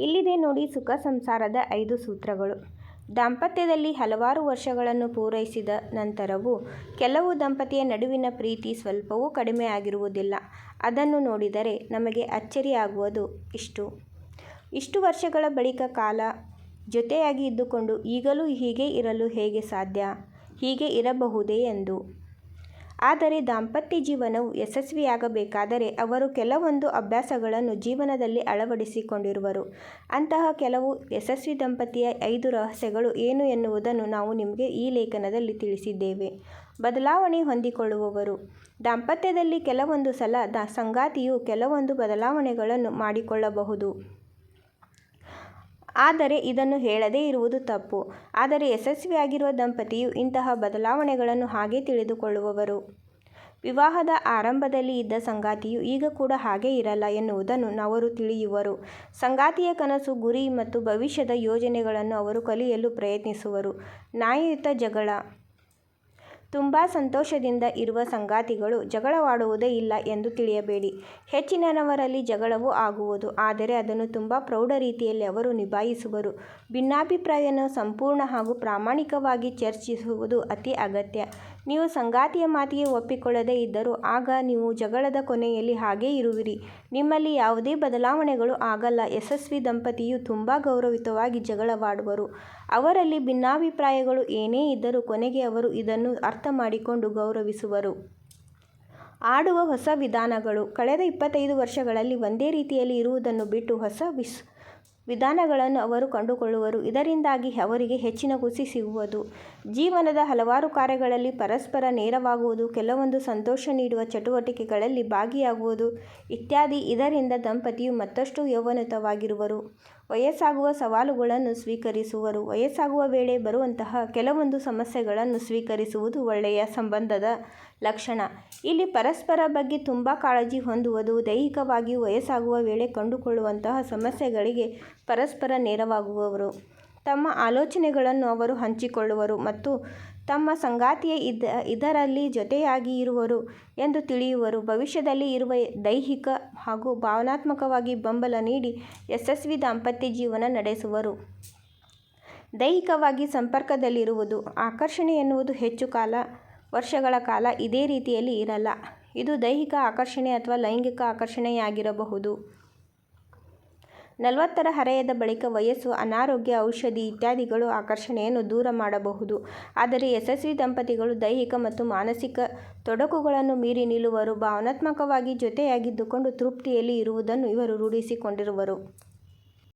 ಇಲ್ಲಿದೆ ನೋಡಿ ಸುಖ ಸಂಸಾರದ ಐದು ಸೂತ್ರಗಳು. ದಾಂಪತ್ಯದಲ್ಲಿ ಹಲವಾರು ವರ್ಷಗಳನ್ನು ಪೂರೈಸಿದ ನಂತರವೂ ಕೆಲವು ದಂಪತಿಯ ನಡುವಿನ ಪ್ರೀತಿ ಸ್ವಲ್ಪವೂ ಕಡಿಮೆ ಆಗಿರುವುದಿಲ್ಲ. ಅದನ್ನು ನೋಡಿದರೆ ನಮಗೆ ಅಚ್ಚರಿಯಾಗುವುದು ಇಷ್ಟು. ಇಷ್ಟು ವರ್ಷಗಳ ಬಳಿಕ ಕಾಲ ಜೊತೆಯಾಗಿ ಇದ್ದುಕೊಂಡು ಈಗಲೂ ಹೀಗೆ ಇರಲು ಹೇಗೆ ಸಾಧ್ಯ? ಹೀಗೆ ಇರಬಹುದೇ ಎಂದು. ಆದರೆ ದಾಂಪತ್ಯ ಜೀವನವು ಯಶಸ್ವಿಯಾಗಬೇಕಾದರೆ ಅವರು ಕೆಲವೊಂದು ಅಭ್ಯಾಸಗಳನ್ನು ಜೀವನದಲ್ಲಿ ಅಳವಡಿಸಿಕೊಂಡಿರುವರು. ಅಂತಹ ಕೆಲವು ಯಶಸ್ವಿ ದಂಪತಿಯ ಐದು ರಹಸ್ಯಗಳು ಏನು ಎನ್ನುವುದನ್ನು ನಾವು ನಿಮಗೆ ಈ ಲೇಖನದಲ್ಲಿ ತಿಳಿಸಿದ್ದೇವೆ. ಬದಲಾವಣೆ ಹೊಂದಿಕೊಳ್ಳುವವರು. ದಾಂಪತ್ಯದಲ್ಲಿ ಕೆಲವೊಂದು ಸಲ ಸಂಗಾತಿಯು ಕೆಲವೊಂದು ಬದಲಾವಣೆಗಳನ್ನು ಮಾಡಿಕೊಳ್ಳಬಹುದು. ಆದರೆ ಇದನ್ನು ಹೇಳದೇ ಇರುವುದು ತಪ್ಪು. ಆದರೆ ಯಶಸ್ವಿಯಾಗಿರುವ ದಂಪತಿಯು ಇಂತಹ ಬದಲಾವಣೆಗಳನ್ನು ಹಾಗೆ ತಿಳಿದುಕೊಳ್ಳುವವರು. ವಿವಾಹದ ಆರಂಭದಲ್ಲಿ ಇದ್ದ ಸಂಗಾತಿಯು ಈಗ ಕೂಡ ಹಾಗೆ ಇರಲ್ಲ ಎನ್ನುವುದನ್ನು ಅವರು ತಿಳಿಯುವರು. ಸಂಗಾತಿಯ ಕನಸು, ಗುರಿ ಮತ್ತು ಭವಿಷ್ಯದ ಯೋಜನೆಗಳನ್ನು ಅವರು ಕಲಿಯಲು ಪ್ರಯತ್ನಿಸುವರು. ನ್ಯಾಯಯುತ ಜಗಳ. ತುಂಬ ಸಂತೋಷದಿಂದ ಇರುವ ಸಂಗಾತಿಗಳು ಜಗಳವಾಡುವುದೇ ಇಲ್ಲ ಎಂದು ತಿಳಿಯಬೇಡಿ. ಹೆಚ್ಚಿನವರಲ್ಲಿ ಜಗಳವು ಆಗುವುದು, ಆದರೆ ಅದನ್ನು ತುಂಬ ಪ್ರೌಢ ರೀತಿಯಲ್ಲಿ ಅವರು ನಿಭಾಯಿಸುವರು. ಭಿನ್ನಾಭಿಪ್ರಾಯವನ್ನು ಸಂಪೂರ್ಣ ಹಾಗೂ ಪ್ರಾಮಾಣಿಕವಾಗಿ ಚರ್ಚಿಸುವುದು ಅತಿ ಅಗತ್ಯ. ನೀವು ಸಂಗಾತಿಯ ಮಾತಿಗೆ ಒಪ್ಪಿಕೊಳ್ಳದೇ ಇದ್ದರೂ ಆಗ ನೀವು ಜಗಳದ ಕೊನೆಯಲ್ಲಿ ಹಾಗೇ ಇರುವಿರಿ. ನಿಮ್ಮಲ್ಲಿ ಯಾವುದೇ ಬದಲಾವಣೆಗಳು ಆಗಲ್ಲ. ಯಶಸ್ವಿ ದಂಪತಿಯು ತುಂಬ ಗೌರವಿತವಾಗಿ ಜಗಳವಾಡುವರು. ಅವರಲ್ಲಿ ಭಿನ್ನಾಭಿಪ್ರಾಯಗಳು ಏನೇ ಇದ್ದರೂ ಕೊನೆಗೆ ಅವರು ಇದನ್ನು ಅರ್ಥ ಮಾಡಿಕೊಂಡು ಗೌರವಿಸುವರು. ಆಡುವ ಹೊಸ ವಿಧಾನಗಳು. ಕಳೆದ ಇಪ್ಪತ್ತೈದು ವರ್ಷಗಳಲ್ಲಿ ಒಂದೇ ರೀತಿಯಲ್ಲಿ ಇರುವುದನ್ನು ಬಿಟ್ಟು ಹೊಸ ವಿಸ್ ವಿಧಾನಗಳನ್ನು ಅವರು ಕಂಡುಕೊಳ್ಳುವರು. ಇದರಿಂದಾಗಿ ಅವರಿಗೆ ಹೆಚ್ಚಿನ ಖುಷಿ ಸಿಗುವುದು. ಜೀವನದ ಹಲವಾರು ಕಾರ್ಯಗಳಲ್ಲಿ ಪರಸ್ಪರ ನೇರವಾಗುವುದು, ಕೆಲವೊಂದು ಸಂತೋಷ ನೀಡುವ ಚಟುವಟಿಕೆಗಳಲ್ಲಿ ಭಾಗಿಯಾಗುವುದು ಇತ್ಯಾದಿ ಇದರಿಂದ ದಂಪತಿಯು ಮತ್ತಷ್ಟು ಯೌವನಯುತವಾಗಿರುವರು ವಯಸ್ಸಾಗುವ ಸವಾಲುಗಳನ್ನು ಸ್ವೀಕರಿಸುವರು. ವಯಸ್ಸಾಗುವ ವೇಳೆ ಬರುವಂತಹ ಕೆಲವೊಂದು ಸಮಸ್ಯೆಗಳನ್ನು ಸ್ವೀಕರಿಸುವುದು ಒಳ್ಳೆಯ ಸಂಬಂಧದ ಲಕ್ಷಣ. ಇಲ್ಲಿ ಪರಸ್ಪರ ಬಗ್ಗೆ ತುಂಬ ಕಾಳಜಿ ಹೊಂದುವುದು ದೈಹಿಕವಾಗಿ ವಯಸ್ಸಾಗುವ ವೇಳೆ ಕಂಡುಕೊಳ್ಳುವಂತಹ ಸಮಸ್ಯೆಗಳಿಗೆ ಪರಸ್ಪರ ನೆರವಾಗುವವರು. ತಮ್ಮ ಆಲೋಚನೆಗಳನ್ನು ಅವರು ಹಂಚಿಕೊಳ್ಳುವರು ಮತ್ತು ತಮ್ಮ ಸಂಗಾತಿಯ ಇದ, ಇದರಲ್ಲಿ ಜೊತೆಯಾಗಿ ಇರುವರು ಎಂದು ತಿಳಿಯುವರು. ಭವಿಷ್ಯದಲ್ಲಿ ಇರುವ ದೈಹಿಕ ಹಾಗೂ ಭಾವನಾತ್ಮಕವಾಗಿ ಬೆಂಬಲ ನೀಡಿ ಯಶಸ್ವಿ ದಾಂಪತ್ಯ ಜೀವನ ನಡೆಸುವರು. ದೈಹಿಕವಾಗಿ ಸಂಪರ್ಕದಲ್ಲಿರುವುದು, ಆಕರ್ಷಣೆ ಎನ್ನುವುದು ಹೆಚ್ಚು ಕಾಲ, ವರ್ಷಗಳ ಕಾಲ ಇದೇ ರೀತಿಯಲ್ಲಿ ಇರಲ್ಲ. ಇದು ದೈಹಿಕ ಆಕರ್ಷಣೆ ಅಥವಾ ಲೈಂಗಿಕ ಆಕರ್ಷಣೆಯಾಗಿರಬಹುದು. ನಲವತ್ತರ ಹರೆಯದ ಬಳಿಕ ವಯಸ್ಸು, ಅನಾರೋಗ್ಯ, ಔಷಧಿ ಇತ್ಯಾದಿಗಳು ಆಕರ್ಷಣೆಯನ್ನು ದೂರ ಮಾಡಬಹುದು. ಆದರೆ ಯಶಸ್ವಿ ದಂಪತಿಗಳು ದೈಹಿಕ ಮತ್ತು ಮಾನಸಿಕ ತೊಡಕುಗಳನ್ನು ಮೀರಿ ನಿಲ್ಲುವರು, ಭಾವನಾತ್ಮಕವಾಗಿ ಜೊತೆಯಾಗಿದ್ದುಕೊಂಡು ತೃಪ್ತಿಯಲ್ಲಿ ಇರುವುದನ್ನು ಇವರು ರೂಢಿಸಿಕೊಂಡಿರುವರು.